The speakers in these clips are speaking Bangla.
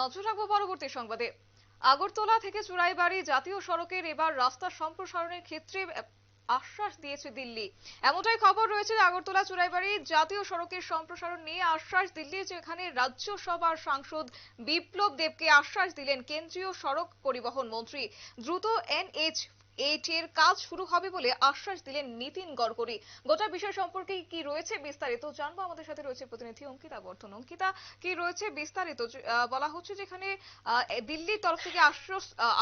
নজর রাখব পরবর্তী সংবাদে। আগরতলা থেকে চুরাইবাড়ি জাতীয় সড়কের এবার রাস্তা সম্প্রসারণের ক্ষেত্রে আশ্বাস দিয়েছে দিল্লি। এমনটাই খবর রয়েছে আগরতলা চুরাইবাড়ি জাতীয় সড়কের সম্প্রসারণ নিয়ে আশ্বাস দিল্লি, যেখানে রাজ্যসভার সাংসদ বিপ্লব দেবকে আশ্বাস দিলেন কেন্দ্রীয় সড়ক পরিবহন মন্ত্রী। দ্রুত এনএইচ এইট এর কাজ শুরু হবে বলে আশ্বাস দিলেন নীতিন গডকরি গোটা বিষয় সম্পর্কে কি রয়েছে বিস্তারিত জানব। আমাদের সাথে রয়েছে প্রতিনিধি অঙ্কিতা বর্ধন। অঙ্কিতা, কি রয়েছে বিস্তারিত? বলা হচ্ছে যেখানে দিল্লির তরফ থেকে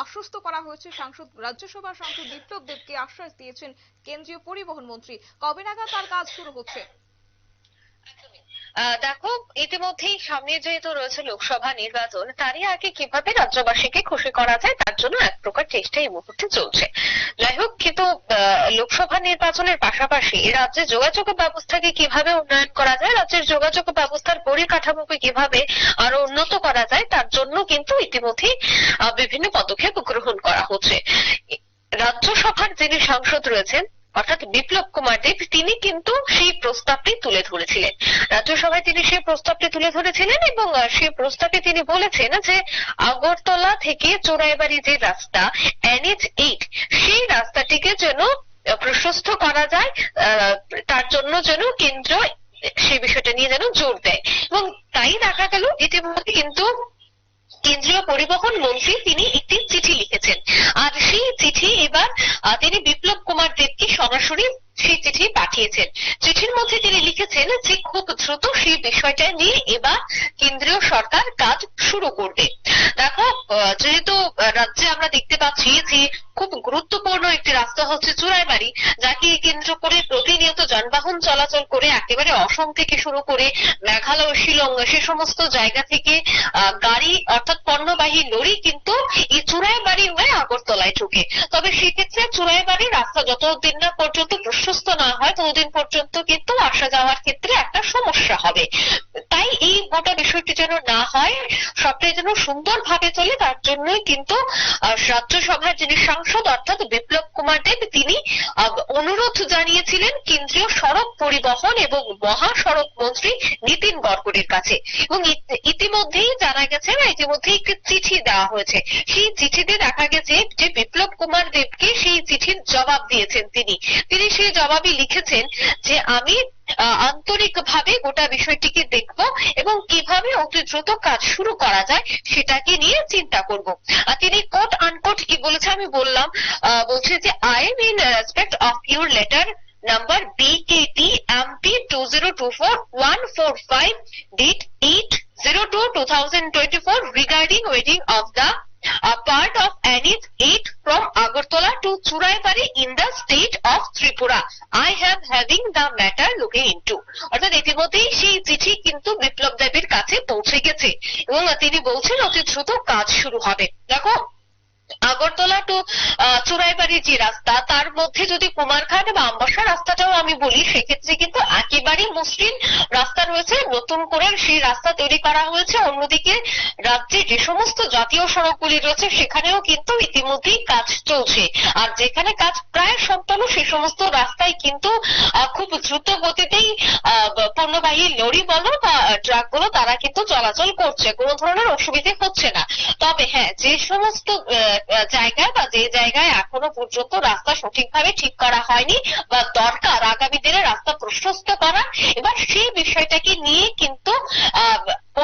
আশ্বস্ত করা হয়েছে সাংসদ, রাজ্যসভার সাংসদ বিপ্লব দেবকে আশ্বাস দিয়েছেন কেন্দ্রীয় পরিবহন মন্ত্রী। কবে নাগাদ তার কাজ শুরু হচ্ছে? দেখো, ইতিমধ্যেই সামনে যেহেতু রয়েছে লোকসভা নির্বাচন, তারই আগে কীভাবে রাজ্যবাসীকে খুশি করা যায় তার জন্য এক প্রকার চেষ্টা এই মুহূর্তে চলছে। যাই হোক, কিন্তু লোকসভা নির্বাচনের পাশাপাশি রাজ্যের যোগাযোগ ব্যবস্থাকে কীভাবে উন্নয়ন করা যায়, রাজ্যের যোগাযোগ ব্যবস্থার পরিকাঠামোকে কীভাবে আরও উন্নত করা যায়, তার জন্য কিন্তু ইতিমধ্যেই বিভিন্ন পদক্ষেপ গ্রহণ করা হচ্ছে। রাজ্যসভার যিনি সাংসদ রয়েছেন অর্থাৎ বিপ্লব কুমার দেব তিনি কিন্তু সেই প্রস্তাবটি তুলে ধরেছিলেন। রাজ্যসভায় তিনি সেই প্রস্তাবটি তুলে ধরেছিলেন এবং সেই প্রস্তাবে তিনি বলেছেন যে, আগরতলা থেকে চোরাইবাড়ি যে রাস্তা এনএচ এইট, সেই রাস্তাটিকে যেন প্রশস্ত করা যায় তার জন্য যেন কেন্দ্র সেই বিষয়টা নিয়ে যেন জোর দেয়। এবং তাই দেখা গেল, ইতিমধ্যে কিন্তু কেন্দ্রীয় পরিবহন মন্ত্রী তিনি একটি চিঠি লিখেছেন। আর সেই চিঠি এবার তিনি বিপ্লব কুমার দেবকে সরাসরি সেই চিঠি পাঠিয়েছেন। চিঠির মধ্যে তিনি লিখেছেন যে খুব দ্রুত সেই বিষয়টা নিয়ে এবার কেন্দ্রীয় সরকার কাজ শুরু করবে। দেখো যেহেতু রাজ্যে আমরা দেখতে পাচ্ছি যে খুব গুরুত্বপূর্ণ একটি রাস্তা হচ্ছে চুরাইবাড়ি যাকে কেন্দ্র করে প্রতিনিয়ত যানবাহন চলাচল করে একেবারে অসম থেকে শুরু করে মেঘালয়, শিলং, সে সমস্ত জায়গা থেকে গাড়ি অর্থাৎ পণ্যবাহী লরি কিন্তু এই চুরাইবাড়ি হয়ে আগরতলায় ঢুকে। তবে সেক্ষেত্রে চুরাইবাড়ি রাস্তা যতদিন না পর্যন্ত প্রশস্ত না হয় ততদিন পর্যন্ত কিন্তু আসা যাওয়ার ক্ষেত্রে একটা সমস্যা হবে। তাই এই গোটা বিষয়টি যেন না হয়, সবটাই যেন সুন্দরভাবে চলে, তার জন্যই কিন্তু রাজ্যসভার যিনি সাংসদ, অর্থাৎ বিপ্লব কুমার দেব, তিনি অনুরোধ জানিয়েছিলেন কেন্দ্রীয় সড়ক পরিবহন এবং মহাসড়ক মন্ত্রী নীতিন গডকরির কাছে। এবং ইতিমধ্যেই জানা গেছে বা ইতিমধ্যেই একটি চিঠি দেওয়া হয়েছে। সেই চিঠিতে দেখা গেছে যে বিপ্লব কুমার দেবকে সেই চিঠির জবাব দিয়েছেন তিনি। তিনি সেই জবাবে লিখেছেন যে, আমি আন্তরিকভাবে গোটা বিষয়টিকে দেখব এবং কীভাবে অতি দ্রুত কাজ শুরু করা যায় সেটাকে নিয়ে চিন্তা করব। তিনি কোট আনকোট কি বলেছে আমি বললাম বলছে যে I am in respect of your letter number BKT MP 2024-145 date 8-02-2024 regarding wedding of the a part of NH 8 from Agartala to Churaibari in the state of Tripura. I am having the matter looking into. অর্থাৎ ইতিমধ্যেই সেই চিঠি কিন্তু বিপ্লব দেবের কাছে পৌঁছে গেছে এবং তিনি বলছেন অতি দ্রুত কাজ শুরু হবে দেখো আগরতলা টু চুরাইবাড়ির যে রাস্তা, তার মধ্যে যদি কুমারঘাট বা আমবাসা রাস্তাটাও আমি বলি, সেক্ষেত্রে কিন্তু একেবারেই মসৃণ রাস্তা রয়েছে। নতুন করে সেই রাস্তা তৈরি করা হয়েছে। অন্যদিকে রাজ্যে যে সমস্ত জাতীয় সড়কগুলি রয়েছে, সেখানেও কিন্তু ইতিমধ্যেই কাজ চলছে। আর যেখানে কাজ প্রায় সম্পন্ন সে সমস্ত রাস্তায় কিন্তু খুব দ্রুত গতিতেই পণ্যবাহী লরি বলো বা ট্রাকগুলো তারা কিন্তু চলাচল করছে। কোনো ধরনের অসুবিধে হচ্ছে না। তবে হ্যাঁ যে সমস্ত জায়গায় বা যে জায়গায় এখনও পর্যন্ত রাস্তা সঠিকভাবে ঠিক করা হয়নি বা দরকার আগামী দিনে রাস্তা প্রশস্ত করা, এবার সেই বিষয়টাকে নিয়ে কিন্তু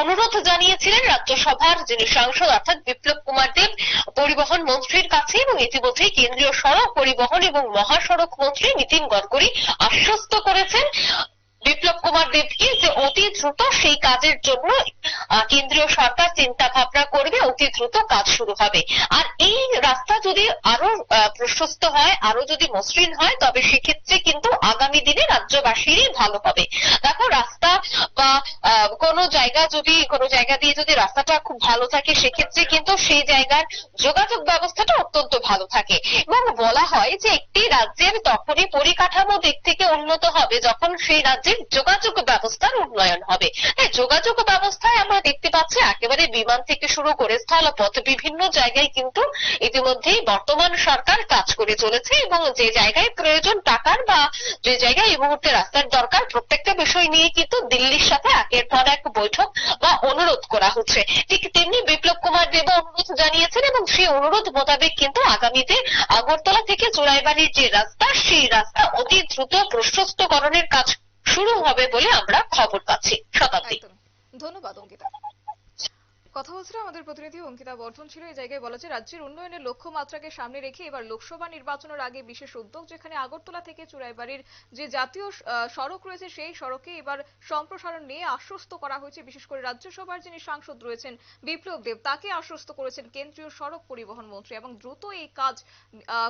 অনুরোধ জানিয়েছিলেন রাজ্যসভার যিনি সাংসদ অর্থাৎ বিপ্লব কুমার দেব, পরিবহন মন্ত্রীর কাছে এবং ইতিমধ্যেই কেন্দ্রীয় সড়ক পরিবহন এবং মহাসড়ক মন্ত্রী নীতিন গডকরি আশ্বস্ত করেছেন। বিপ্লব কুমার দেবকে যে অতি দ্রুত সেই কাজের জন্য কেন্দ্রীয় সরকার চিন্তা ভাবনা করবে, অতি দ্রুত কাজ শুরু হবে। আর এই রাস্তা যদি আরও প্রশস্ত হয়, আরও যদি মসৃণ হয়, তবে সেক্ষেত্রে কিন্তু আগামী দিনে রাজ্যবাসীরই ভালো হবে। দেখো, রাস্তা কোনো জায়গা যদি, কোনো জায়গা দিয়ে যদি রাস্তাটা খুব ভালো থাকে, সেক্ষেত্রে কিন্তু সেই জায়গার যোগাযোগ ব্যবস্থাটা অত্যন্ত ভালো থাকে। এবং বলা হয় যে একটি রাজ্যের তখনই পরিকাঠামো দিক থেকে উন্নত হবে যখন সেই রাজ্যের যোগাযোগ ব্যবস্থার উন্নয়ন হবে। যোগাযোগ ব্যবস্থায় আমরা দেখতে পাচ্ছি একেবারে বিমান থেকে শুরু করে স্থলপথ বিভিন্ন জায়গায় কিন্তু ইতিমধ্যেই বর্তমান সরকার কাজ করে চলেছে এবং যে জায়গায় প্রয়োজন টাকার বা যে জায়গায় এই মুহূর্তে রাস্তার দরকার, প্রত্যেকটা বিষয় নিয়ে কিন্তু দিল্লির সাথে একের পর এক বৈঠক বা অনুরোধ করা হচ্ছে। ঠিক তেমনি বিপ্লব কুমার দেব অনুরোধ জানিয়েছেন এবং সেই অনুরোধ মোতাবেক কিন্তু আগামীতে আগরতলা থেকে চোরাইবাড়ির যে রাস্তা, সেই রাস্তা অতি দ্রুত প্রশস্তকরণের কাজ শুরু হবে বলে আমরা খবর পাচ্ছি। শতাব্দী। ধন্যবাদ, অঙ্কিতা। কথা বলছিলাম আমাদের প্রতিনিধি অঙ্কিতা বর্ধন ছিল। এই জায়গায় বলা যায়, রাজ্যের উন্নয়নের লক্ষ্যমাত্রাকে সামনে রেখে এবার লোকসভা নির্বাচনের আগে বিশেষ উদ্যোগ যেখানে আগরতলা থেকে চুরাইবাড়ির যে জাতীয় সড়ক রয়েছে সেই সড়কে এবার সম্প্রসারণ নিয়ে আশ্বস্ত করা হয়েছে। বিশেষ করে রাজ্যসভার যিনি সাংসদ রয়েছেন বিপ্লব দেব, তাকে আশ্বস্ত করেছেন কেন্দ্রীয় সড়ক পরিবহন মন্ত্রী এবং দ্রুত এই কাজ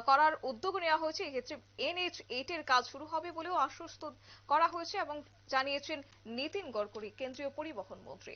করার উদ্যোগ নেওয়া হয়েছে। এক্ষেত্রে এনএইচ এইট এর কাজ শুরু হবে বলেও আশ্বস্ত করা হয়েছে এবং জানিয়েছেন নীতিন গডকরি, কেন্দ্রীয় পরিবহন মন্ত্রী।